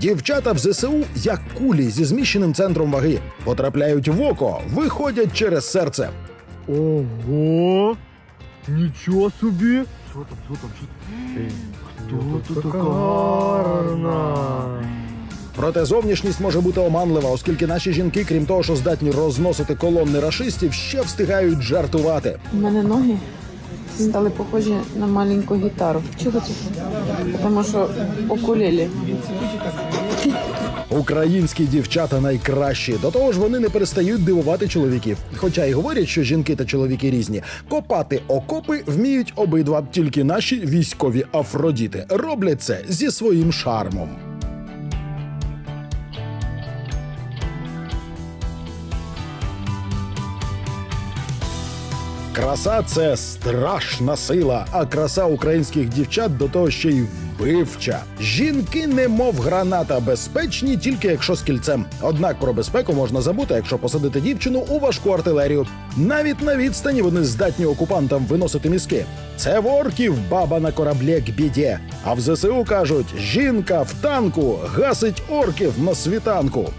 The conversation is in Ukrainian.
Дівчата в ЗСУ як кулі зі зміщеним центром ваги потрапляють в око, виходять через серце. Ого! Нічого собі! Що там, що там, що? Хто тут така гарна? Проте зовнішність може бути оманлива, оскільки наші жінки, крім того, що здатні розносити колонни рашистів, ще встигають жартувати. У мене ноги стали похожі на маленьку гітару. Чого це? Тому що окулелі. Українські дівчата найкращі. До того ж, вони не перестають дивувати чоловіків. Хоча й говорять, що жінки та чоловіки різні. Копати окопи вміють обидва, тільки наші військові афродіти роблять це зі своїм шармом. Краса це страшна сила, а краса українських дівчат до того ще й вбивча. Жінки, немов граната, безпечні тільки якщо з кільцем. Однак про безпеку можна забути, якщо посадити дівчину у важку артилерію. Навіть на відстані вони здатні окупантам виносити мізки. Це в орків баба на кораблі к біді. А в ЗСУ кажуть: жінка в танку гасить орків на світанку.